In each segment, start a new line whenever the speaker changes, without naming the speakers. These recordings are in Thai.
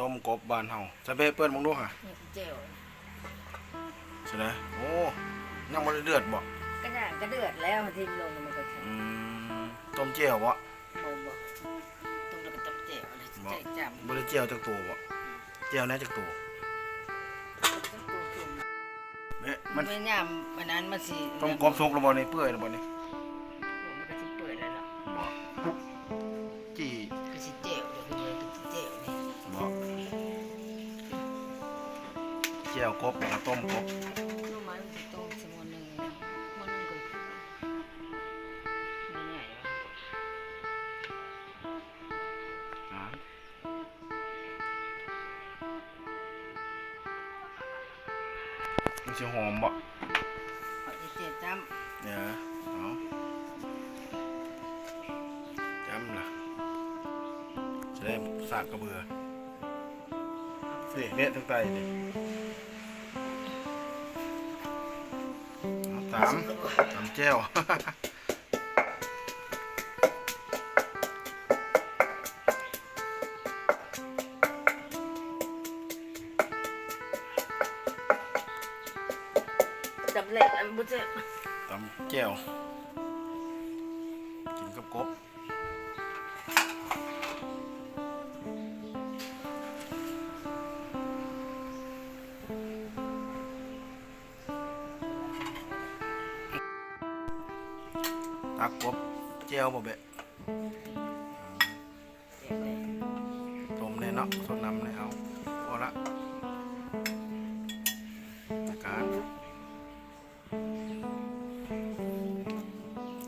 ต้มกบบ้านเฮาใส่ไปเปิ้นมึงดูค่ะ
นี่เจียว
ใช่ไหมโอ้ยังบ่ได้เดือดบ่
ก็น่างก็เดือดแล้วมันทิ้งลงมันก็ใช่
อืมต้มเจียวบ่
บ่บ่ต้มแล้วก็ต้มเจียวเลยใจจำ
บ่ได้เจียวจักตัวบ่เจียวแหน่จักตัวเอ๊ะ
มั
มันน
ไม่ยามวันนั้นมันสิ
ต้มกบสุกแล้วบ่นี่เปื่อยแล้วบ่นี่
มัน วก
บแล้วก็ต้มกบ
รู้ไหมมันสิต้มสมมุติหนึงนะมื้อหนึงก็ไม่ใหญ่วะ
อ่ามันสิหอมบ่
เอาสิเจียวจำ
เนี่ยเอาจำล่ะจะได้สากกระเบือสิเนี่ยทั้งไตนี่เอาตามตามแจ้ว
จำเละแล้วมันบ่เจ็บ
ตามแจ้วกินกับกบ ตักกบแจ้วบ่เบะ
เจ็บเลย
ต้มเลยเนาะสดน้ำเลยเอาพอละจัดการ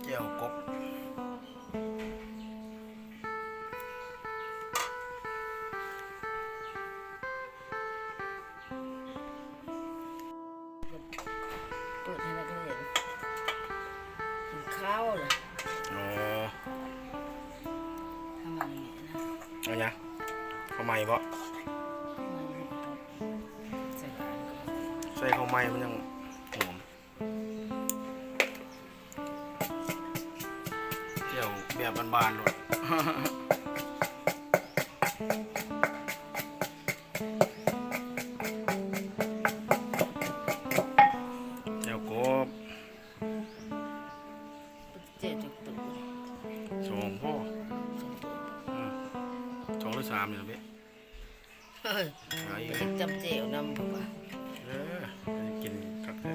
แก้วกบ
เปิดให้นัก เรียนกินข้าวเลย
อ๋อ
ทำอะไรเนี่ยนะ
เอาไงข้าวไหม้บ่
ใส่ร้านก็
ใส่ข้าวไหม้มันยังหอมแก้วแบบบานๆเลย
เจ็ดจุดตัว
สองพ่อ
สองตัว
อืมสองหรือสามเนี่ยพี่
เฮ้ย
เอาอีก
ไป
เลย
จำเจียวน้ำผมว่า
เออกินคักแท้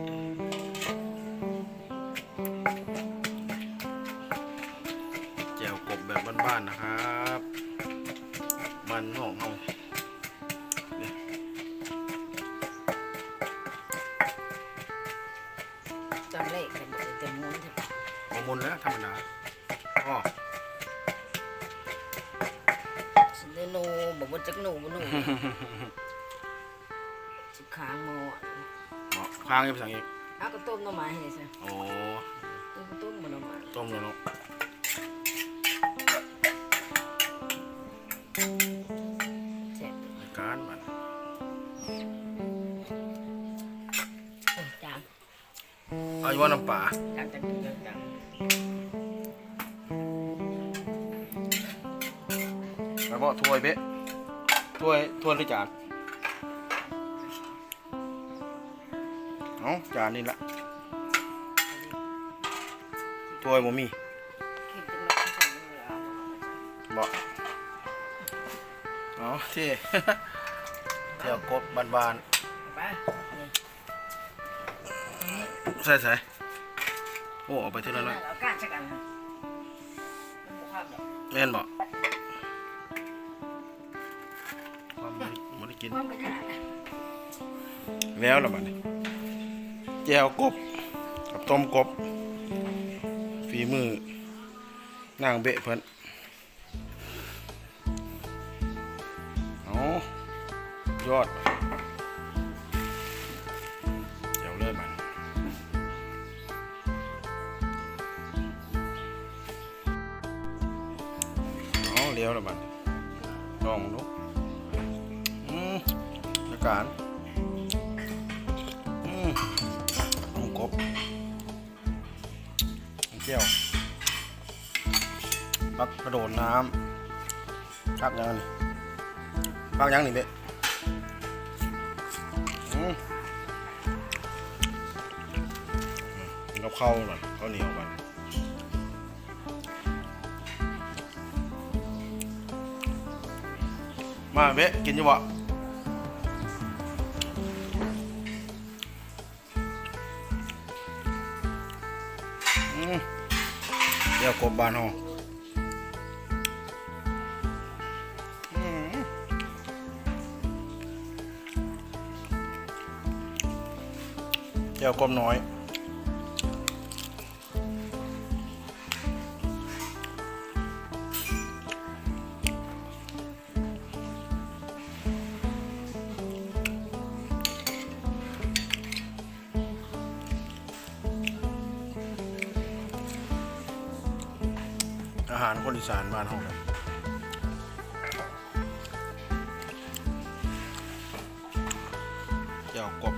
แจ่วกบแบบบ้านๆนะครับบ้านนอกเฮาเนี่ย
จำเลขกันหมดเต็มมุ้นใช่ปะ
บ่มุนแล้วธรรมดาอ๋อ
สิเดโนบอกว่าจักหนูบ่หนูสิค้างหมอ
บอกค้างให้ภาษาอีก
เอาก็ต้มหน่อไม้ให้เลยสิ
โอ้
ต้มต้มบ่หน่อไม้
ต้มแล้วเนาะ
เจ็บ
ในการมัน
โอ้จาง
เอาอยู่ว่าน้ำปลา
จางจางจาง จาง
ไปบ่ถ้วยเบ๊ะถ้วยถ้วยหรือจานเอาจานนี่ละถ้วยบ่มี
คิดจังเลยที่ผมเลยเอา
บอกอ๋อที่เที่ยวกบบานบาน
ไปนี่
ๆใส่ใส่โอ้เอาไปทีละน้อย
เอาก้านจักอันนะมันบ่ความดอก
แม่นบอก มันมันได้กิน
ความก็ได้
แล้วละบัดนี้แจวกบ กับต้มกบ ฝีมือนางเบะเพิ่นเอายอดเดี๋ยวเริ่มมันเอาเลี้ยวแล้วบัดลองดู อืมอาการอืมต้มกบเจียวปักกระโดดน้ำคักยังนี่พักยังนี่เด้อืมกินกับข้าวหน่อยข้าวเหนียวมันมาเบ๊ะกินอยู่บ่ เดี๋ยวกบบานอเดี๋ยวกบน้อย อาหารคนอีสานบ้านเฮาครัเจ้ากบ